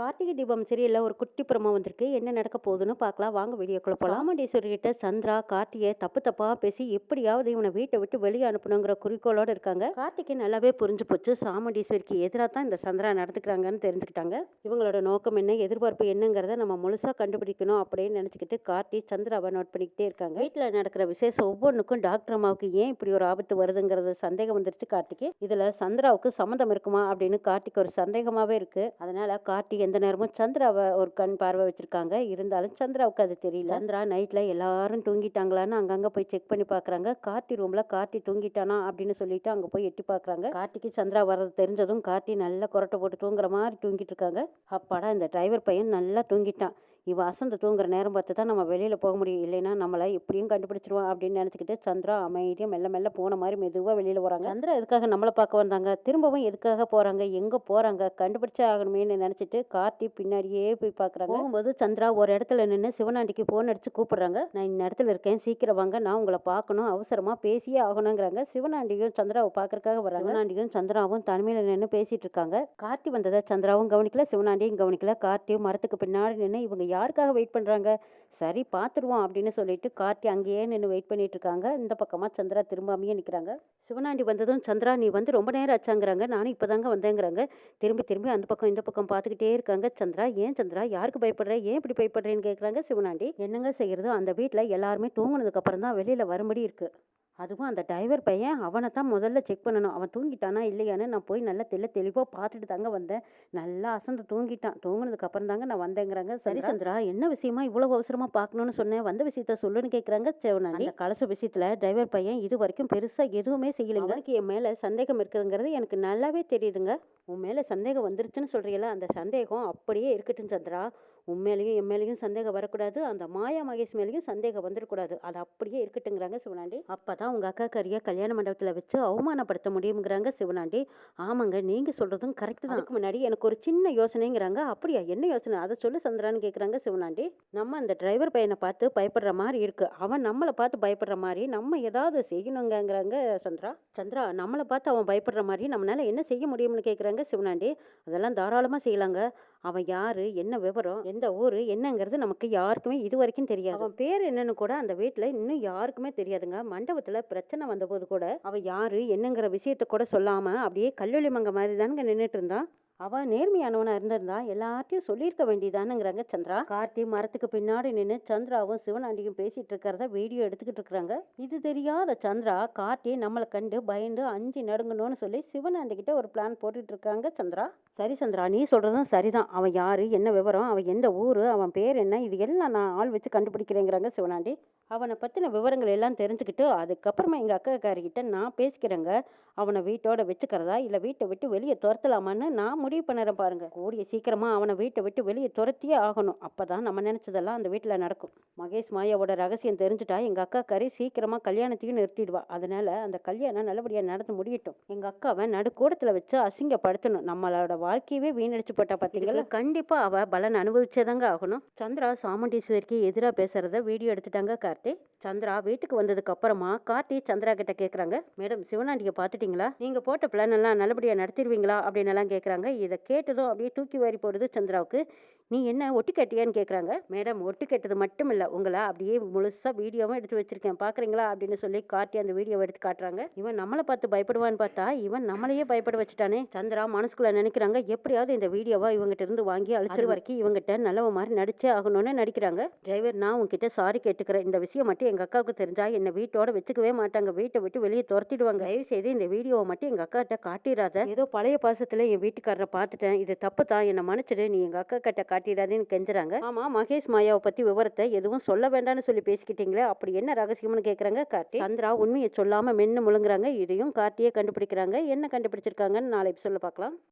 கார்த்திகை தீபம் சீரியல்ல ஒரு குட்டி பிரமோ வந்திருக்கு. என்ன நடக்க போகுதுன்னு பார்க்கலாம். வாங்க வீடியோக்குள்ள போலாம். சாமுண்டீஸ்வரி கிட்ட சந்திரா கார்த்திகை தப்பு தப்பா பேசி எப்படியாவது இவனை வீட்டை விட்டு வெளியே அனுப்பணுங்கிற குறிக்கோளோட இருக்காங்க. கார்த்திகை நல்லாவே புரிஞ்சு போச்சு. சாமுண்டீஸ்வரிக்கு எதிராக தான் இந்த சந்திரா நடந்துக்கிறாங்கன்னு தெரிஞ்சுக்கிட்டாங்க. இவங்களோட நோக்கம் என்ன எதிர்பார்ப்பு என்னங்கிறத நம்ம முழுசா கண்டுபிடிக்கணும் அப்படின்னு நினைச்சுக்கிட்டு கார்த்தி சந்திராவை நோட் பண்ணிக்கிட்டே இருக்காங்க. வீட்டில் நடக்கிற விசேஷம் ஒவ்வொன்றுக்கும் டாக்டர் அம்மாவுக்கு ஏன் இப்படி ஒரு ஆபத்து வருதுங்கிறது சந்தேகம் வந்துருச்சு கார்த்திக்கு. இதுல சந்திராவுக்கு சம்மந்தம் இருக்குமா அப்படின்னு கார்த்திக் ஒரு சந்தேகமாவே இருக்கு. அதனால கார்த்திக் எந்த நேரமும் சந்திராவை ஒரு கண் பார்வை வச்சிருக்காங்க. இருந்தாலும் சந்திராவுக்கு அது தெரியல. சந்திரா நைட்ல எல்லாரும் தூங்கிட்டாங்களான்னு அங்கங்க போய் செக் பண்ணி பாக்குறாங்க. கார்த்தி ரூம்ல கார்த்தி தூங்கிட்டானா அப்படின்னு சொல்லிட்டு அங்க போய் எட்டி பாக்குறாங்க. கார்த்திக்கு சந்திரா வர்றது தெரிஞ்சதும் கார்த்தி நல்லா கொரட்டை போட்டு தூங்குற மாதிரி தூங்கிட்டு இருக்காங்க. அப்பாடா இந்த டிரைவர் பையன் நல்லா தூங்கிட்டான். இவன் அசந்து தூங்குற நேரம் பார்த்து தான் நம்ம வெளியில் போக முடியும். இல்லைன்னா நம்மளை எப்படியும் கண்டுபிடிச்சிருவான் அப்படின்னு நினச்சிக்கிட்டு சந்திரா அமைதியாக மெல்ல மெல்ல போன மாதிரி மெதுவாக வெளியில் போகிறாங்க சந்திரா எதுக்காக நம்மளை பார்க்க வந்தாங்க? திரும்பவும் எதுக்காக போகிறாங்க எங்கே போகிறாங்க கண்டுபிடிச்சே ஆகணுமேனு நினச்சிட்டு கார்த்தி பின்னாடியே போய் பார்க்குறாங்க. போகும்போது சந்திரா ஒரு இடத்துல நின்று சிவனாண்டிக்கு ஃபோன் அடித்து கூப்பிடுறாங்க. நான் இந்த இடத்துல இருக்கேன். சீக்கிரம் வாங்க. நான் உங்களை பார்க்கணும். அவசரமாக பேசியே ஆகணுங்கிறாங்க சிவனாண்டியும் சந்திராவை பார்க்கறதுக்காக வராங்க. சிவனாண்டியும் சந்திராவும் தனிமையில் நின்று பேசிட்டு இருக்காங்க. கார்த்தி வந்ததை சந்திராவும் கவனிக்கல. சிவனாண்டியும் கவனிக்கல. கார்த்தியும் மரத்துக்கு பின்னாடி நின்று இவங்க யாருக்காக வெயிட் பண்ணுறாங்க சரி பார்த்துருவோம் அப்படின்னு சொல்லிட்டு கார்த்தி அங்கேயே நின்று வெயிட் பண்ணிட்டு இருக்காங்க. இந்த பக்கமாக சந்திரா திரும்பாமையே நிற்கிறாங்க சிவனாண்டி வந்ததும் சந்திரா நீ வந்து ரொம்ப நேரம் ஆச்சாங்கிறாங்க. நானும் இப்போ தாங்க வந்தேங்கிறாங்க. திரும்பி திரும்பி அந்த பக்கம் இந்த பக்கம் பார்த்துக்கிட்டே இருக்காங்க. சந்திரா ஏன் சந்திரா யாருக்கு பயப்படுற? ஏன் இப்படி பயப்படுறேன்னு கேட்குறாங்க சிவனாண்டி. என்னங்க செய்யறது? அந்த வீட்டில் எல்லாருமே தூங்கினதுக்கப்புறம் தான் வெளியில் வரும்படி இருக்குது அதுவும் அந்த டிரைவர் பையன் அவனை தான் முதல்ல செக் பண்ணணும். அவன் தூங்கிட்டானா இல்லையான்னு நான் போய் நல்லா தெல்ல தெளிவாக பார்த்துட்டு தாங்க வந்தேன். நல்லா அசந்து தூங்கிட்டான். தூங்குனதுக்கு அப்புறம் தாங்க நான் வந்தேங்கிறாங்க சரி சந்திரா. என்ன விஷயமா இவ்வளவு அவசரமா பார்க்கணும்னு சொன்னேன்? வந்த விஷயத்த சொல்லுன்னு கேட்குறாங்க அந்த கலச விஷயத்துல டிரைவர் பையன் இது வரைக்கும் பெருசா எதுவுமே செய்யலைங்க. அவனுக்கு என் மேல சந்தேகம் இருக்குதுங்கிறது எனக்கு நல்லாவே தெரியுதுங்க. உன் மேல சந்தேகம் வந்துருச்சுன்னு சொல்றீங்களா? அந்த சந்தேகம் அப்படியே இருக்கட்டும் சந்திரா. உண்மையிலையும் மேலேயும் மேலேயும் சந்தேகம் வரக்கூடாது. அந்த மாயா மகேஷ் மேலேயும் சந்தேகம் வந்துடக்கூடாது அது அப்படியே இருக்கட்டுங்கிறாங்க சிவனாண்டி. அப்பதான் உங்க அக்கா கரியா கல்யாண மண்டபத்தில் வச்சு அவமானப்படுத்த முடியுங்கிறாங்க சிவனாண்டி. ஆமாங்க நீங்க சொல்றதும் கரெக்ட் தான். அதுக்கு முன்னாடி எனக்கு ஒரு சின்ன யோசனைங்கிறாங்க. அப்படியா என்ன யோசனை? அதை சொல்லு சந்திரான்னு கேட்குறாங்க சிவனாண்டி. நம்ம அந்த டிரைவர் பையனை பார்த்து பயப்படுற மாதிரி இருக்கு. அவன் நம்மளை பார்த்து பயப்படுற மாதிரி நம்ம ஏதாவது செய்யணுங்கிறாங்க சந்திரா. சந்திரா நம்மளை பார்த்து அவன் பயப்படுற மாதிரி நம்மளால என்ன செய்ய முடியும்னு கேட்குறாங்க சிவனாண்டி. அதெல்லாம் தாராளமாக செய்யலாங்க. அவன் யாரு? என்ன விவரம்? எந்த ஊரு? என்னங்கிறது நமக்கு யாருக்குமே இது வரைக்கும் தெரியாது. அவன் பேர் என்னன்னு கூட அந்த வீட்டுல இன்னும் யாருக்குமே தெரியாதுங்க. மண்டபத்துல பிரச்சனை வந்தபோது கூட அவன் யாரு? என்னங்கிற விஷயத்த கூட சொல்லாம அப்படியே கல்லூலி மங்க மாதிரி தானுங்க நின்னுட்டு இருந்தான் அவன் நேர்மையானவனா இருந்திருந்தா எல்லார்ட்டையும் சொல்லியிருக்க வேண்டியதானுங்கிறாங்க சந்திரா. கார்த்தி மரத்துக்கு பின்னாடி நின்று சந்திராவும் சிவனாண்டியும் பேசிட்டு இருக்கிறத வீடியோ எடுத்துக்கிட்டு இருக்கிறாங்க. இது தெரியாத சந்திரா கார்த்தி நம்மளை கண்டு பயந்து அஞ்சு நடுங்கணும்னு சொல்லி சிவனாண்டி கிட்ட ஒரு பிளான் போட்டுட்டு இருக்காங்க சந்திரா. சரி சந்திரா நீ சொல்றதும் சரிதான். அவன் யாரு என்ன விவரம் அவன் எந்த ஊரு அவன் பேர் என்ன இது எல்லாம் நான் ஆள் வச்சு கண்டுபிடிக்கிறேங்கிறாங்க சிவனாண்டி. அவனை பற்றின விவரங்கள் எல்லாம் தெரிஞ்சுக்கிட்டு அதுக்கப்புறமா எங்கள் அக்காக்காரிக்கிட்ட நான் பேசிக்கிறேங்க. அவனை வீட்டோட வச்சுக்கிறதா இல்லை வீட்டை விட்டு வெளியே துரத்தலாமான்னு நான் முடிவு பண்ணுறேன் பாருங்க. கூடிய சீக்கிரமா அவனை வீட்டை விட்டு வெளியே துரத்தியே ஆகணும். அப்பதான் நம்ம நினைச்சதெல்லாம் அந்த வீட்டுல நடக்கும். மகேஷ் மாயாவோட ரகசியம் தெரிஞ்சுட்டா எங்க அக்கா கறி சீக்கிரமா கல்யாணத்தையும் நிறுத்திடுவா. அதனால அந்த கல்யாணம் நல்லபடியா நடந்து முடியட்டும். எங்க அக்காவை நடுக்கூடத்துல வச்சு அசிங்கப்படுத்தணும். நம்மளோட வாழ்க்கையவே வீணடிச்சு போட்டா பாத்தீங்களா? கண்டிப்பா அவ பலன் அனுபவிச்சதாங்க ஆகணும். சந்திரா சாமுண்டீஸ்வரிக்கு எதிராக பேசுறத வீடியோ எடுத்துட்டாங்க கார்த்தி. சந்திரா வீட்டுக்கு வந்ததுக்கு அப்புறமா கார்த்தி சந்திரா கிட்ட கேக்குறாங்க. மேடம் சிவனாண்டியை பார்த்துட்டீங்களா நீங்க போட்ட பிளான் எல்லாம் நல்லபடியா நடத்திடுவீங்களா? அப்படின்னு எல்லாம் கேக்குறாங்க. இதை கேட்டதும் அப்படியே தூக்கி வாரி போடுது சந்திராவுக்கு. நீ என்ன ஒட்டு கேட்டியான்னு கேட்குறாங்க மேடம் ஒட்டு கேட்டது மட்டும் இல்லை உங்களை அப்படியே முழுசாக வீடியோவும் எடுத்து வச்சிருக்கேன். பார்க்குறீங்களா அப்படின்னு சொல்லி காட்டி அந்த வீடியோவை எடுத்து காட்டுறாங்க. இவன் நம்மளை பார்த்து பயப்படுவான்னு பார்த்தா இவன் நம்மளையே பயப்பட வச்சுட்டானே. சந்திரா மனசுக்குள்ளே நினைக்கிறாங்க. எப்படியாவது இந்த வீடியோவை இவங்ககிட்ட இருந்து வாங்கி அழிச்சிரு வரைக்கும் இவங்ககிட்ட நல்லவ மாதிரி நடிச்சே ஆகணும்னு நடிக்கிறாங்க. டிரைவர் நான் உங்ககிட்ட சாரி கேட்டுக்கிறேன். இந்த விஷயம் மட்டும் எங்கள் அக்காவுக்கு தெரிஞ்சா என்னை வீட்டோட வச்சுக்கவே மாட்டாங்க. வீட்டை விட்டு வெளியே துரத்திடுவாங்க. தயவு செய்து இந்த வீடியோவை மட்டும் எங்கள் அக்காட்ட காட்டிடாத ஏதோ பழைய பாசத்தில் என் வீட்டுக்காரரை பார்த்துட்டேன். இது தப்பு தான் என்னை மன்னிச்சிடு. நீ எங்கள் அக்கா கிட்ட காட்டிடாதேன்னு கெஞ்சுறாங்க. ஆமா மகேஷ் மாயாவை பத்தி விவரத்தை எதுவும் சொல்ல வேண்டாம்னு சொல்லி பேசிக்கிட்டீங்களே அப்படி என்ன ரகசியம்னு கேக்குறாங்க கார்த்தி. சந்திரா உண்மையை சொல்லாம மென்னு முழுங்குறாங்க. இதையும் கார்த்தியே கண்டுபிடிக்கிறாங்க. என்ன கண்டுபிடிச்சிருக்காங்கன்னு நாளை சொல்ல பார்க்கலாம்.